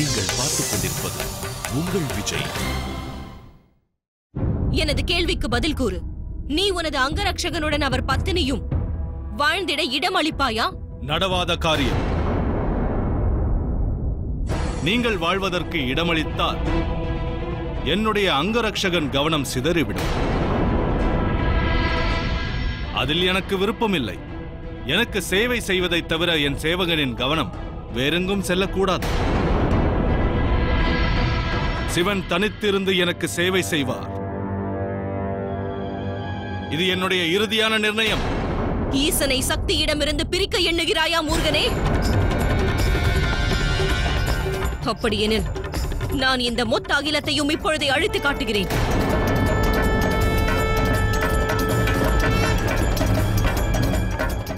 நீங்கள் பார்த்துக் கொண்டிருப்பது உங்கள் விஜய். எனது கேள்விக்கு பதில் கூறு. நீ உனது அங்கரக்ஷகனுடன் அவர் பத்தினியும் வாழ்ந்திட இடம் அளிப்பாயா? நடவாத காரியம். நீங்கள் வாழ்வதற்கு இடமளித்தால் என்னுடைய அங்கரக்ஷகன் கவனம் சிதறிவிடும். அதில் எனக்கு விருப்பமில்லை. எனக்கு சேவை செய்வதைத் தவிர என் சேவகனின் கவனம் வேறெங்கும் செல்லக்கூடாது. சிவன் தனித்திருந்து எனக்கு சேவை செய்வார். இது என்னுடைய இறுதியான நிர்ணயம். ஈசனை சக்தியிடமிருந்து பிரிக்க எண்ணுகிறாயா மூர்கனே? அப்படியெனில் நான் இந்த மொத்த அகிலத்தையும் இப்பொழுதே அழித்து காட்டுகிறேன்.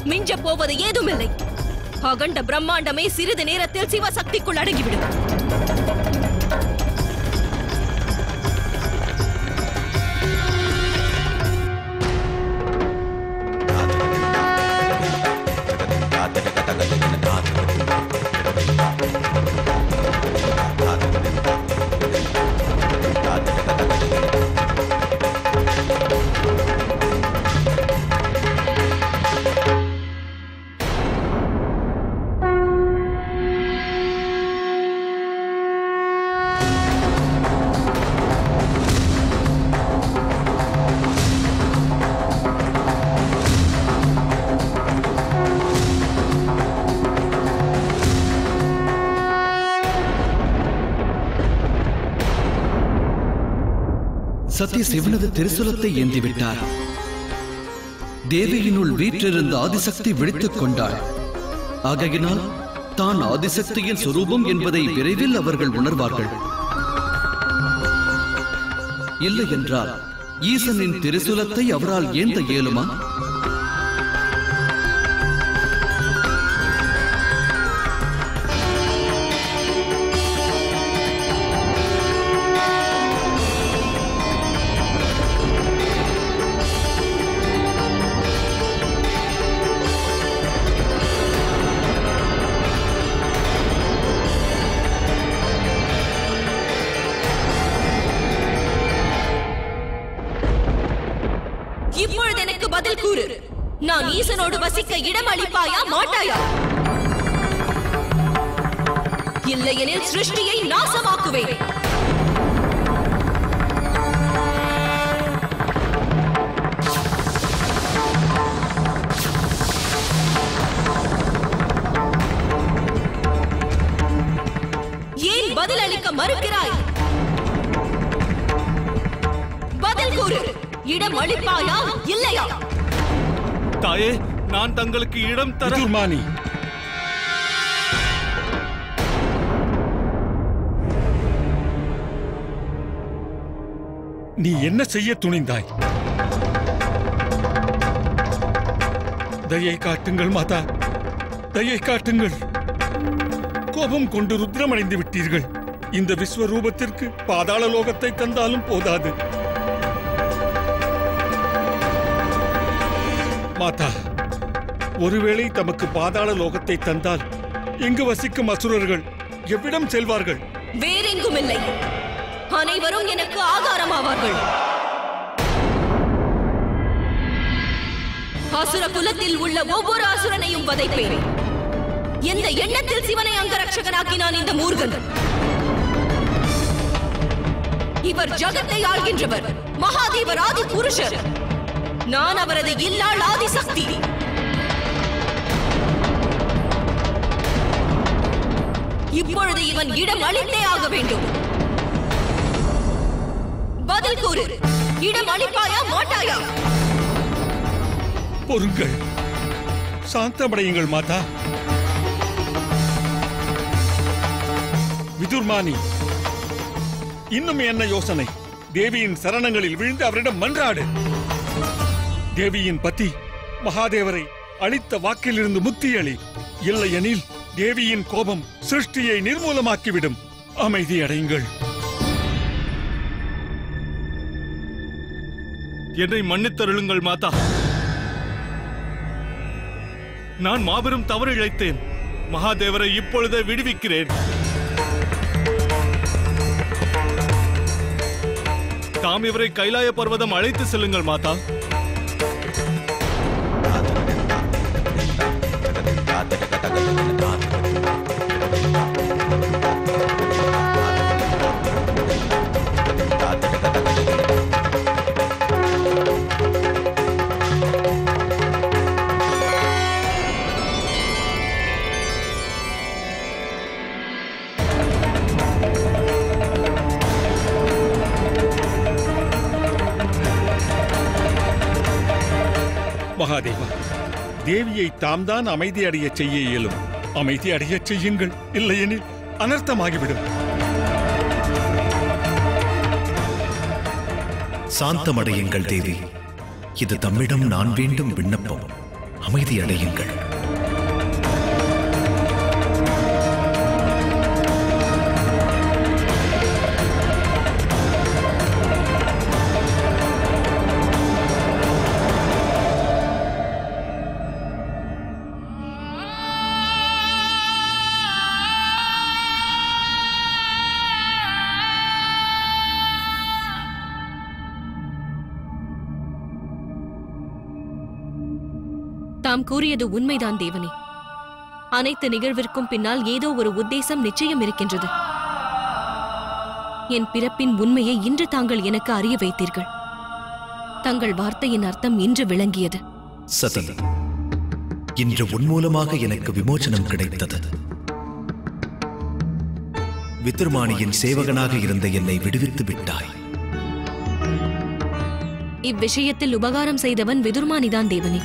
மிஞ்சப் போவது ஏதுமில்லை. அகண்ட பிரம்மாண்டமே சிறிது நேரத்தில் சிவசக்திக்குள் அடங்கிவிடும். சத்திய சிவனது திருசுலத்தை ஏந்திவிட்டார். தேவியினுள் வீற்றிருந்த ஆதிசக்தி விழித்துக் கொண்டாள். ஆகையினால் தான் ஆதிசக்தியின் சுரூபம் என்பதை விரைவில் அவர்கள் உணர்வார்கள். இல்லை என்றால் ஈசனின் திருசுலத்தை அவரால் ஏந்த இயலுமா? ஈசனோடு வசிக்க இடம் அளிப்பாயா மாட்டாயா? இல்லையெனில் சிருஷ்டியை நாசமாக்குவேன். ஏன் பதில் அளிக்க மறுக்கிறாய்? பதில் கூறு. இடம் அளிப்பாயா இல்லையா? தாயே நான் தங்களுக்கு இடம் தர நீ என்ன செய்ய துணிந்தாய்? தயை காட்டுங்கள் மாதா. தயை காட்டுங்கள். கோபம் கொண்டு ருத்ரமடைந்து விட்டீர்கள். இந்த விஸ்வரூபத்திற்கு பாதாள லோகத்தை தந்தாலும் போதாது. மாதா ஒருவேளை தமக்கு பாதாள லோகத்தை தந்தால் இங்கு வசிக்கும் அசுரர்கள் எவ்விடம் செல்வார்கள்? வேறெங்கும் இல்லை அனைவரும் எனக்கு ஆகாரமாவார்கள். அசுர குலத்தில் உள்ள ஒவ்வொரு அசுரனையும் வதைப்பேன். எந்த எண்ணத்தில் சிவனை அங்கரட்சகனாக்கினான் இந்த மூர்கன்? இவர் ஜகத்தை ஆள்கின்றவர். மகாதேவர் ஆதி புருஷர். நான் அவரது இல்லாள் ஆதிசக்தி. இப்பொழுது இவன் இடம் அளித்தே ஆக வேண்டும். பதில் கூறு. இடம் அளிப்பாயா மாட்டாயா? பொருங்கள் சாந்தமடையுங்கள் மாதா. விதுர்மானி இன்னும் என்ன யோசனை? தேவியின் சரணங்களில் விழுந்து அவரிடம் மன்றாடு. தேவியின் பத்தி மகாதேவரை அளித்த வாக்கிலிருந்து முக்தி இல்லையெனில் தேவியின் கோபம் சிருஷ்டியை நிர்மூலமாக்கிவிடும். அமைதி அடையுங்கள். என்னை மன்னித்தருளுங்கள் மாதா. நான் மாபெரும் தவறு இழைத்தேன். மகாதேவரை இப்பொழுதே விடுவிக்கிறேன். தாம் இவரை கைலாய பர்வதம் அழைத்து செல்லுங்கள் மாதா. தேவியை தாம் தான் அமைதி செய்ய இயலும். அமைதி அடைய செய்யுங்கள். இல்லையெனில் அனர்த்தமாகிவிடும். சாந்தமடையுங்கள் தேவி. இது தம்மிடம் நான் வேண்டும் விண்ணப்பம். அமைதி கூறியது உண்மைதான் தேவனே. அனைத்து நிகழ்விற்கும் பின்னால் ஏதோ ஒரு உத்தேசம் நிச்சயம் இருக்கின்றது. என் பிறப்பின் உண்மையை இன்று தாங்கள் எனக்கு அறிய வைத்தீர்கள். தங்கள் வார்த்தையின் அர்த்தம் இன்று விளங்கியது. சதி இன்று உன் மூலமாக எனக்கு விமோசனம் கிடைத்தது. வித்திருமானியின் சேவகனாக இருந்த என்னை விடுவித்து விட்டாய். இவ்விஷயத்தில் உபகாரம் செய்தவன் விதுர்மானிதான் தேவனே.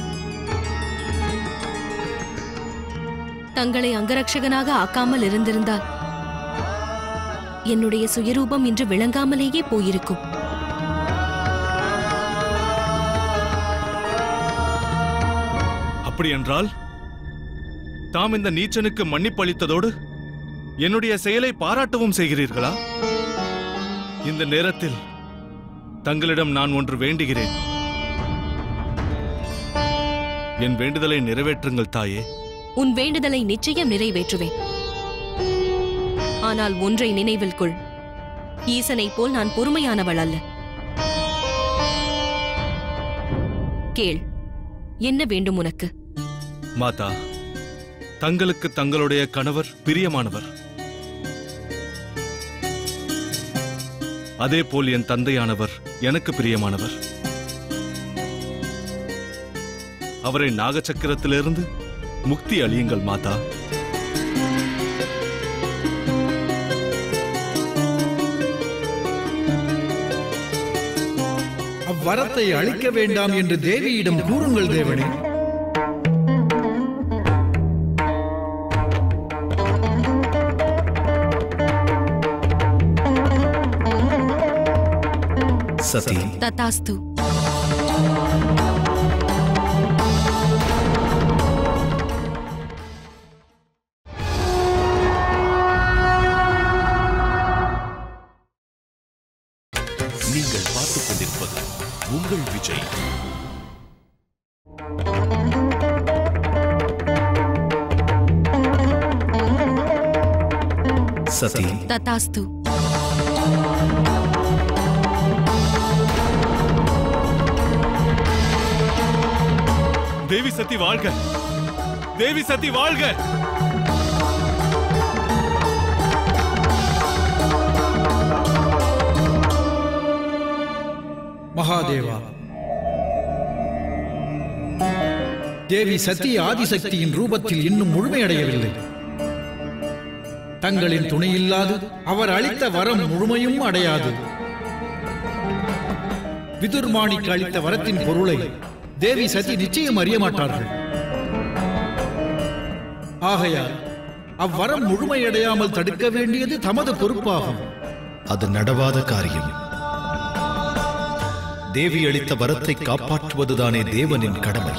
தங்களை அங்கரக்ஷகனாக ஆக்காமல் இருந்திருந்தால் என்னுடைய சுயரூபம் இன்று விளங்காமலேயே போயிருக்கும். அப்படியென்றால் தாம் இந்த நீச்சனுக்கு மன்னிப்பு அளித்ததோடு என்னுடைய செயலை பாராட்டவும் செய்கிறீர்களா? இந்த நேரத்தில் தங்களிடம் நான் ஒன்று வேண்டுகிறேன். என் வேண்டுதலை நிறைவேற்றுங்கள் தாயே. உன் வேண்டுதலை நிச்சயம் நிறைவேற்றுவேன். ஆனால் ஒன்றை நினைவில் கொள். ஈசனை போல் நான் பொறுமையானவள் அல்ல. கேள் என்ன வேண்டும் உனக்கு? மாதா தங்களுக்கு தங்களுடைய கணவர் பிரியமானவர். அதே போல் என் தந்தையானவர் எனக்கு பிரியமானவர். அவரை நாகச்சக்கரத்திலிருந்து முக்தி அளியுங்கள் மாதா. அவ்வரத்தை அளிக்க வேண்டாம் என்று தேவியிடம் கூறுங்கள் தேவனே. சதி. ததாஸ்து. நீங்கள் பார்த்துக் கொண்டிருப்பது உங்கள் விஜய். சதி ததாஸ்து. தேவி சத்தி வாழ்க. தேவி சத்தி வாழ்க. மகாதேவா. தேவி சத்தி ஆதிசக்தியின் ரூபத்தில் இன்னும் முழுமையடையவில்லை. தங்களின் துணையில்லாது அவர் அளித்த வரம் முழுமையும் அடையாது. விதுர்மாணிக்கு அளித்த வரத்தின் பொருளை தேவி சதி நிச்சயம் அறிய மாட்டார்கள். ஆகையால் அவ்வரம் முழுமையடையாமல் தடுக்க வேண்டியது தமது பொறுப்பாகும். அது நடவாத காரியம். தேவி அளித்த வரத்தை காப்பாற்றுவதுதானே தேவனின் கடமை.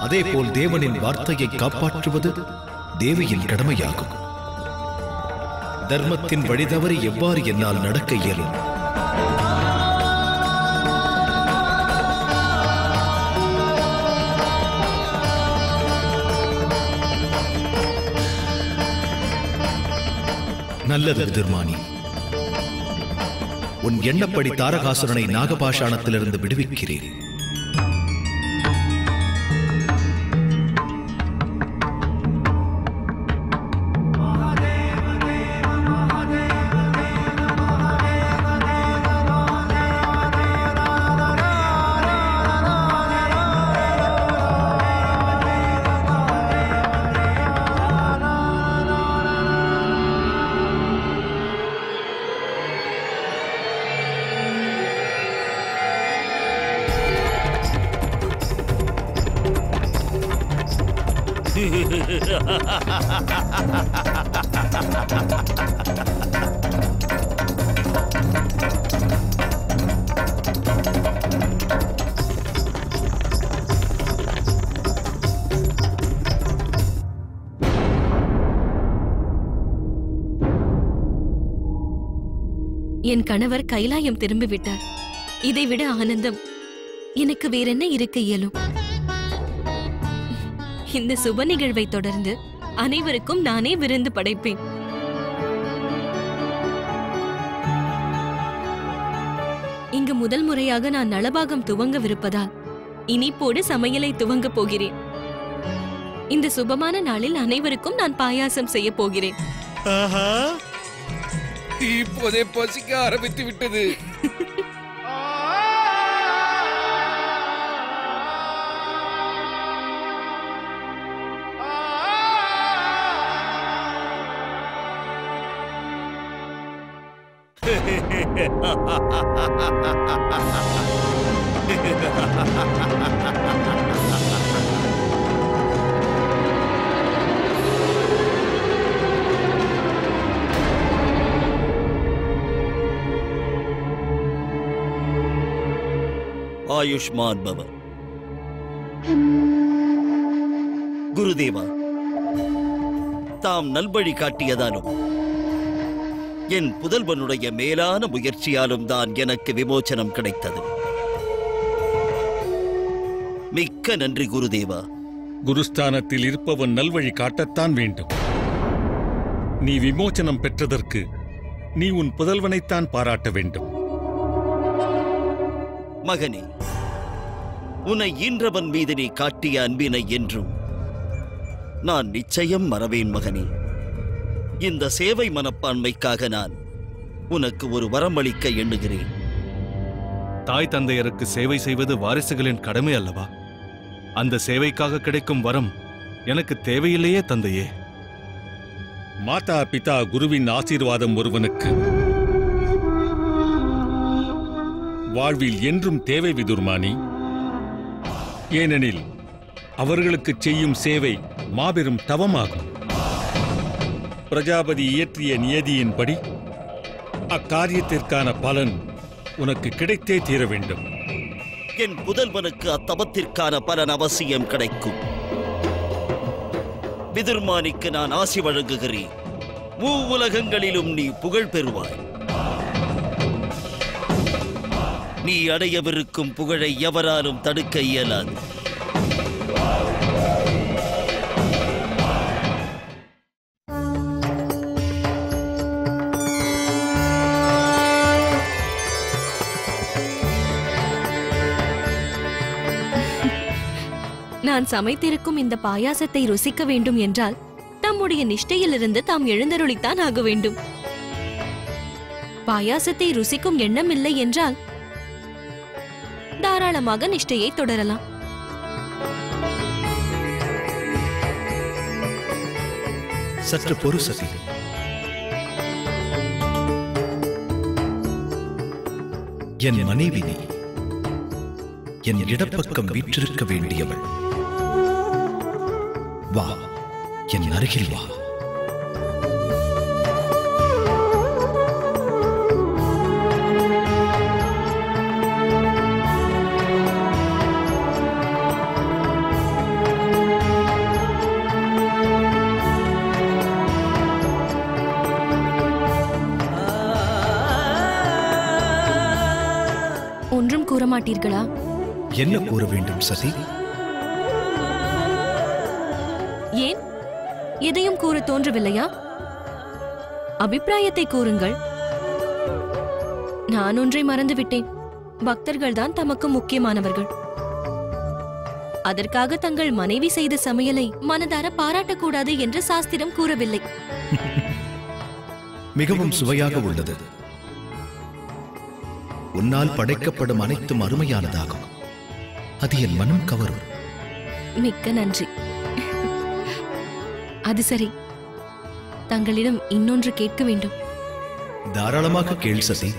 அதேபோல் தேவனின் வார்த்தையை காப்பாற்றுவது தேவியின் கடமையாகும். தர்மத்தின் வழிதவறி எவ்வாறு என்னால் நடக்க இயலும்? நல்லது திருமானி உன் எண்ணப்படி தாரகாசுரனை நாகபாஷாணத்திலிருந்து விடுவிக்கிறேன். என் கணவர் கைலாயம் திரும்பிவிட்டார். இதைவிட ஆனந்தம். எனக்கு வேறென்ன இருக்க இயலும்? இந்த சுப நிகழ்வை தொடர்ந்து அனைவருக்கும் நானே விருந்து படைப்பேன். இங்கு முதல் முறையாக நான் நலபாகம் துவங்கவிருப்பதால் இனிப்போடு சமையலை துவங்கப் போகிறேன். இந்த சுபமான நாளில் அனைவருக்கும் நான் பாயாசம் செய்ய போகிறேன். இப்போதே பசிக்க ஆரம்பித்து விட்டது. ஆயுஷ்மான் பவ குருதேவா தாம் நல்வழி காட்டியதாலும் என் புதல்வனுடைய மேலான முயற்சியாலும் தான் எனக்கு விமோச்சனம் கிடைத்தது. மிக்க நன்றி குருதேவா. குருஸ்தானத்தில் இருப்பவன் நல்வழி காட்டத்தான் வேண்டும். நீ விமோச்சனம் பெற்றதற்கு நீ உன் புதல்வனைத்தான் பாராட்ட வேண்டும். மகனே உன்னை ஈன்றவன் மீது நீ காட்டிய அன்பினை என்றும் நான் நிச்சயம் மறவேன் மகனே. இந்த சேவை மனப்பான்மைக்காக நான் உனக்கு ஒரு வரமளிக்க எண்ணுகிறேன். தாய் தந்தையருக்கு சேவை செய்வது வாரிசுகளின் கடமை அல்லவா? அந்த சேவைக்காக கிடைக்கும் வரம் எனக்கு தேவையில்லையே தந்தையே. மாதா பிதா குருவின் ஆசீர்வாதம் ஒருவனுக்கு. வாழ்வில் என்றும் தேவை விதுர்மானி ஏனெனில் அவர்களுக்கு செய்யும் சேவை மாபெரும் தவமாகும். பிரஜாபதி இயற்றிய நியதியின்படி அக்காரியத்திற்கான பலன் உனக்கு கிடைத்தே தீர வேண்டும். என் புதல்வனுக்கு அத்தவத்திற்கான பலன் அவசியம் கிடைக்கும். விதுர்மானிக்கு நான் ஆசி வழங்குகிறேன். மூ உலகங்களிலும் நீ புகழ் பெறுவாய். நீ அடையவிருக்கும் புகழை எவராலும் தடுக்க இயலாது. நான் சமைத்திருக்கும் இந்த பாயாசத்தை ருசிக்க வேண்டும் என்றால் தம்முடைய நிஷ்டையிலிருந்து தாம் எழுந்தருளித்தான் ஆக வேண்டும். பாயாசத்தை ருசிக்கும் எண்ணம் இல்லை என்றால் தாராளமாக நிஷ்டையை தொடரலாம். சற்று பொறு சதி என் மனைவி நீ என் இடப்பக்கம் வீற்றிருக்க வேண்டியவள். வா என் அருகில் வா. மாட்டீர்களா? என்ன கூற வேண்டும் சதி? ஏன்? எதையும் கூற தோன்றவில்லையா? அபிப்பிராயத்தை கூறுங்கள். நான் ஒன்றை மறந்துவிட்டேன். பக்தர்கள்தான் தமக்கு முக்கியமானவர்கள். அதற்காக தங்கள் மனைவி செய்த சமையலை மனதார பாராட்டக்கூடாது என்று சாஸ்திரம் கூறவில்லை. மிகவும் சுவையாக உள்ளது. உன்னால் படைக்கப்படும் அனைத்தும் அருமையானதாகும். அது என் மனம் கவரும். மிக்க நன்றி. அது சரி. தங்களிடம் இன்னொன்று கேட்க வேண்டும். தாராளமாக கேள் சதி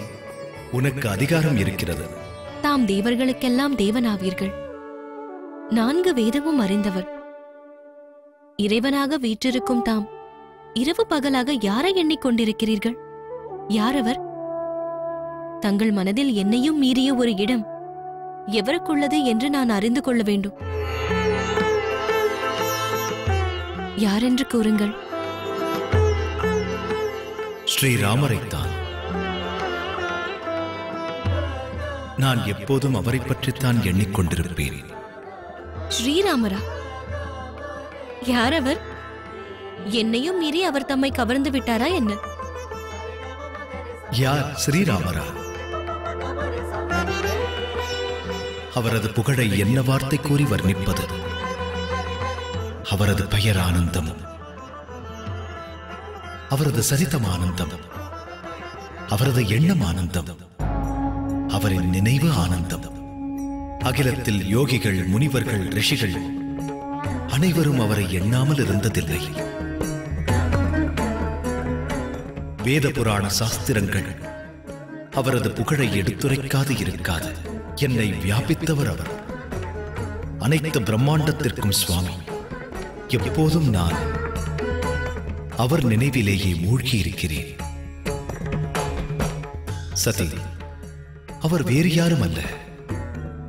உனக்கு அதிகாரம் இருக்கிறது. தாம் தேவர்களுக்கெல்லாம் தேவனாவீர்கள். நான்கு வேதமும் அறிந்தவர். இறைவனாக வீற்றிருக்கும் தாம். இரவு பகலாக யாரை எண்ணிக்கொண்டிருக்கிறீர்கள் யாரவர் தங்கள் மனதில் என்னையும் மீறிய ஒரு இடம் எவருக்குள்ளது என்று நான் அறிந்து கொள்ள வேண்டும். யாரென்று கூறுங்கள்? ஸ்ரீராமரைத்தான். நான் எப்போதும் அவரை பற்றித்தான் எண்ணிக்கொண்டிருப்பேன். ஸ்ரீராமரா? யாரவர்? என்னையும் மீறி அவர் தம்மை கவர்ந்து விட்டாரா என்ன? யார் ஸ்ரீராமரா? அவரது புகழை என்ன வார்த்தை கூறி வர்ணிப்பது? அவரது பெயர் ஆனந்தம். அவரது சரிதம் ஆனந்தம். அவரது எண்ணம் ஆனந்தம். அவரின் நினைவு ஆனந்தம். அகிலத்தில் யோகிகள் முனிவர்கள் ரிஷிகள் அனைவரும் அவரை எண்ணாமல் இருந்ததில்லை. வேத புராண சாஸ்திரங்கள் அவரது புகழை எடுத்துரைக்காது இருக்காது. என்னை வியாபித்தவர் அவர். அனைத்து பிரம்மாண்டத்திற்கும் சுவாமி. எப்போதும் நான் அவர் நினைவிலேயே மூழ்கி இருக்கிறேன் சதி அவர் வேறு யாரும் அல்ல.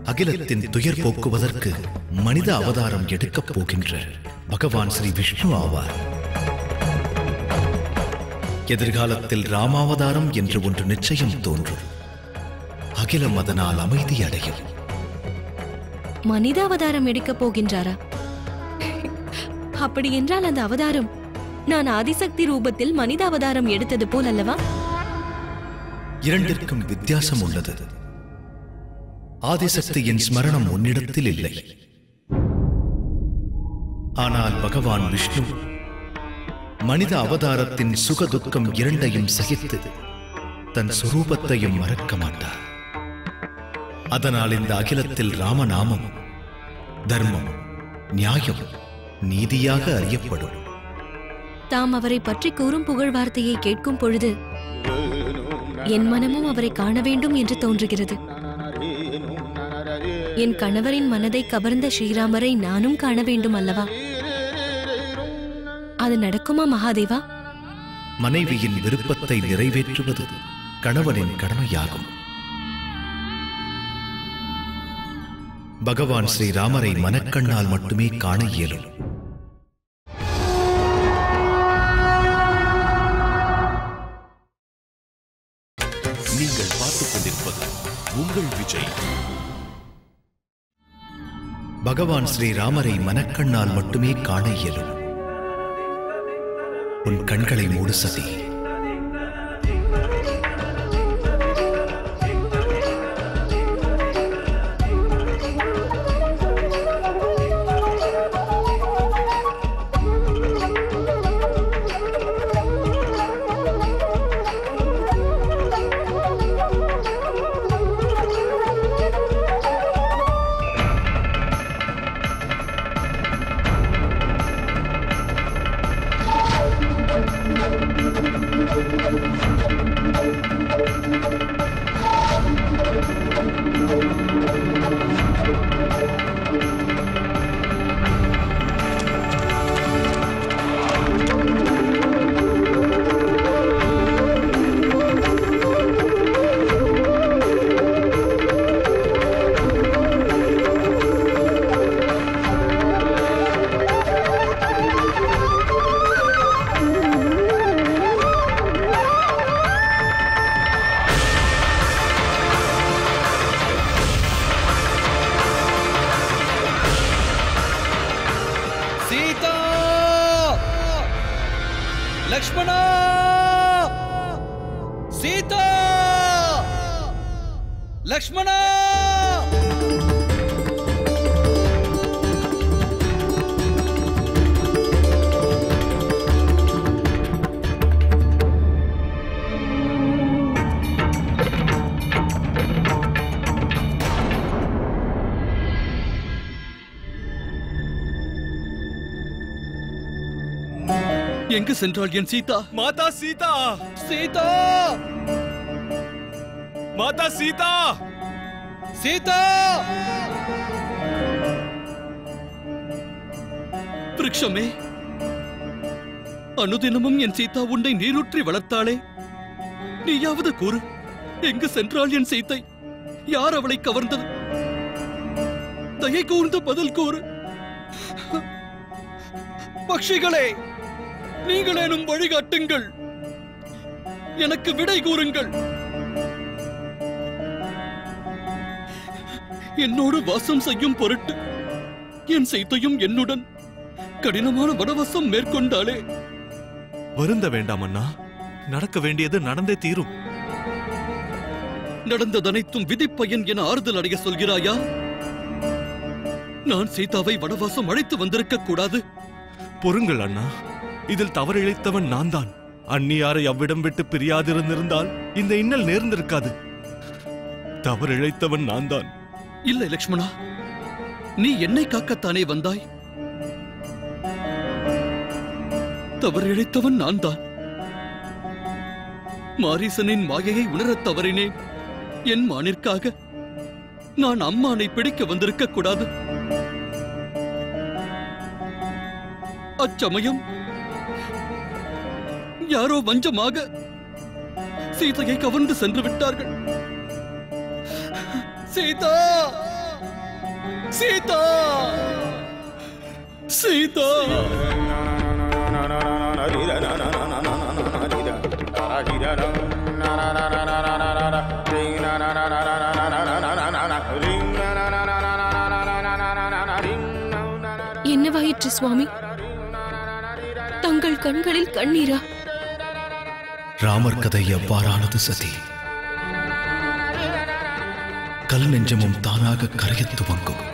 அகிலத்தின் துயர் போக்குவதற்கு மனித அவதாரம் எடுக்கப் போகின்ற பகவான் ஸ்ரீ விஷ்ணு ஆவார். எதிர்காலத்தில் ராமாவதாரம் என்று ஒன்று நிச்சயம் தோன்றும். அகிலம் அதனால் அமைதி அடையும். மனித அவதாரம் எடுக்கப் போகின்றாரா? அப்படி என்றால் அந்த அவதாரம் நான் ஆதிசக்தி ரூபத்தில் மனித அவதாரம் எடுத்தது போல் அல்லவா? இரண்டிற்கும் வித்தியாசம் உள்ளது. ஆதிசக்தியின் ஸ்மரணம் உன்னிடத்தில் இல்லை. ஆனால் பகவான் விஷ்ணு மனித அவதாரத்தின் சுக துக்கம் இரண்டையும் சகித்து தன் சுரூபத்தையும் மறக்க மாட்டார். அதனால் இந்த அகிலத்தில் ராமநாமம் தர்மம் நியாயம் நீதியாக அறியப்படும். தாம் அவரை பற்றி கூறும் புகழ் வார்த்தையை கேட்கும் பொழுது என் மனமும் அவரை காண வேண்டும் என்று தோன்றுகிறது. என் கணவரின் மனதை கவர்ந்த ஸ்ரீராமரை நானும் காண வேண்டும் அல்லவா? அது நடக்குமா மகாதேவா? மனைவியின் விருப்பத்தை நிறைவேற்றுவது கணவனின் கடமையாகும். பகவான் ஸ்ரீராமரை மனக்கண்ணால் மட்டுமே காண இயலும். நீங்கள் பார்த்துக் கொண்டிருப்பது உங்கள் விஜய். பகவான் ஸ்ரீராமரை மனக்கண்ணால் மட்டுமே காண இயலும். உன் கண்களை மூடு சதி लक्ष्मण! सीता! लक्ष्मण! எங்கு சென்றாள் என் சீதா? மாதா சீதா! சீதா! மாதா சீதா! சீதா! விருட்சமே அனுதினமும் என் சீதா உன்னை நீரூற்றி வளர்த்தாளே. நீயாவது கூறு எங்கு சென்றாள் என் சீத்தை யார் அவளை கவர்ந்தது? தயை கூர்ந்து பதில் கூறு. பக்ஷிகளே! நீங்களேனும் வழிகாட்டுங்கள் எனக்கு விடை கூறுங்கள். என்னோடு வாசம் செய்யும் பொருட்டு என் சைத்தையும் என்னுடன் கடினமான வனவாசம் மேற்கொண்டாளே. வருந்த வேண்டாம் அண்ணா. நடக்க வேண்டியது நடந்தே தீரும். நடந்ததனைத்தும் விதிப்பயன் என ஆறுதல் அடைய சொல்கிறாயா? நான் சீதாவை வனவாசம் அழைத்து வந்திருக்க கூடாது. பொறுங்கள் அண்ணா. இதில் தவறிழைத்தவன் நான் தான் அந்நியாரை அவ்விடம் விட்டு பிரியாதிருந்திருந்தால் இந்த இன்னல் நேர்ந்திருக்காது. தவறிழைத்தவன் நான் தான் இல்லை லக்ஷ்மணா. நீ என்னை காக்கத்தானே வந்தாய்? தவறிழைத்தவன் நான் தான் மாரீசனின் மாயையை உணரத் தவறினேன். என் மானிற்காக நான் அம்மானை பிடிக்க வந்திருக்க கூடாது. அச்சமயம் யாரோ வஞ்சமாக சீதையை கவர்ந்து சென்று விட்டார்கள். சீதா! சீதா! சீதா! என்னவாயிற்று சுவாமி? தங்கள் கண்களில் கண்ணீரா? ராமர் கதை எவ்வாறானது சதி? கல் நெஞ்சமும் தானாக கரையத் துவங்கும்.